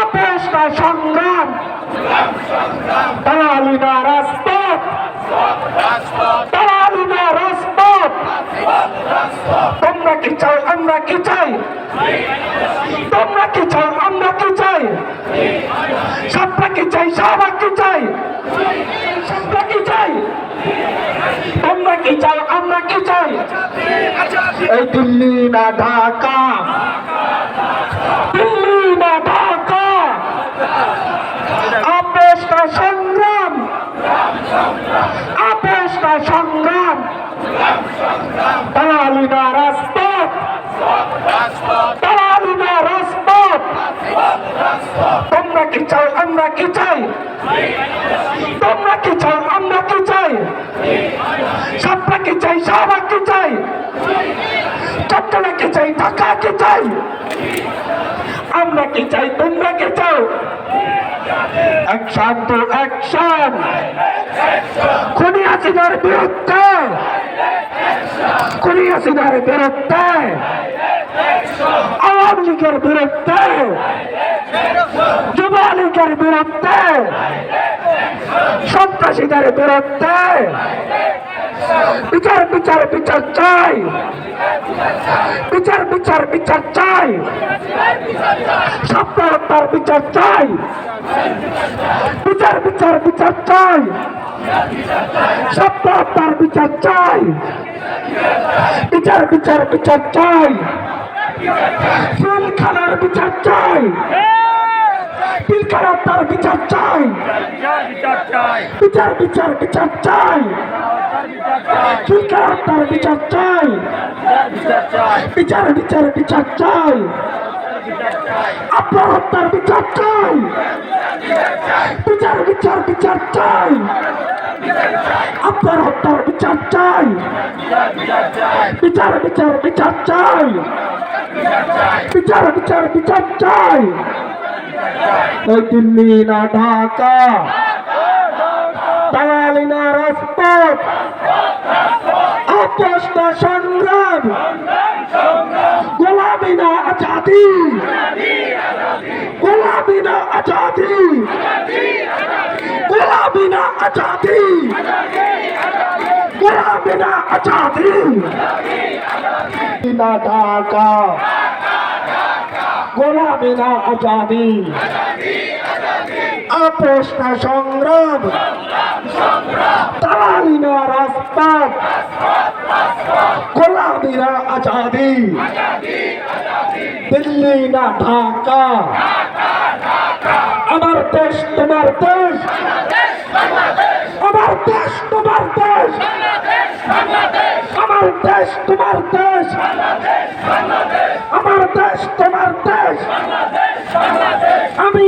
আপোষটা সংগ্রাম। দালালি না রাজপথ। রাস্তা না রাজপথ। তোমরা কি চাও, আমরা কি চাই? তোমরা কি চাও, আমরা কি চাই? সবটা কি চাই, সবার কি চাই? সবটা কি চাই? তোমরা কি চাও, আমরা কি চাই? এই দিল্লি না ঢাকা। তোমরা কি চাও, আমরা কি চাই? তোমরা কি চাও, আমরা কি চাই? সাপটা কি চাই শাহবাগ কি চাই? চট্টলা কি চাই, ঢাকা কি চাই? আমরা কি চাই, তোমরা কি চাও? অ্যাকশন টু অ্যাকশন খুনি হাসিনার বিরুদ্ধে। খুনি হাসিনার বিরুদ্ধে। আওয়ামী লীগের বিরুদ্ধে। যুব লীগের বিরুদ্ধে, সন্ত্রাসীদের বিরুদ্ধে বিচার বিচার বিচার চাই। বিচার বিচার বিচার চাই। সপ্তাহতার বিচার চাই। বিচার বিচার বিচার চাই। সপ্তাহতার বিচার চাই। বিচার বিচার বিচার চাই। পিলখানার বিচার চাই। পিলখানার তার বিচার চাই। বিচার বিচার বিচার চাই। পিলখানার তার বিচার চাই। বিচার বিচার বিচার চাই। আপনার হত্যার বিচার চাই। বিচার বিচার বিচার চাই। আপনার হত্যার বিচার চাই। বিচার বিচার বিচার চাই। বিচার বিচার বিচার চাই। ওই দিল্লি না ঢাকা। দালালি না রাজপথ। আপোষ না সংগ্রাম। গোলামি না আজাদি। গোলামি না আজাদি। গোলামি না আজাদি। গোলামি না আজাদি। না ঢাকা। গোলামি না আজাদি। আপোষ সংগ্রাম। দালালি না রাজপথ। গোলামি না আজাদি। দিল্লি না ঢাকা। আমার দেশ, তোমার দেশ। আমার দেশ তোমার দেশ। আমার দেশ তোমার দেশ। আমি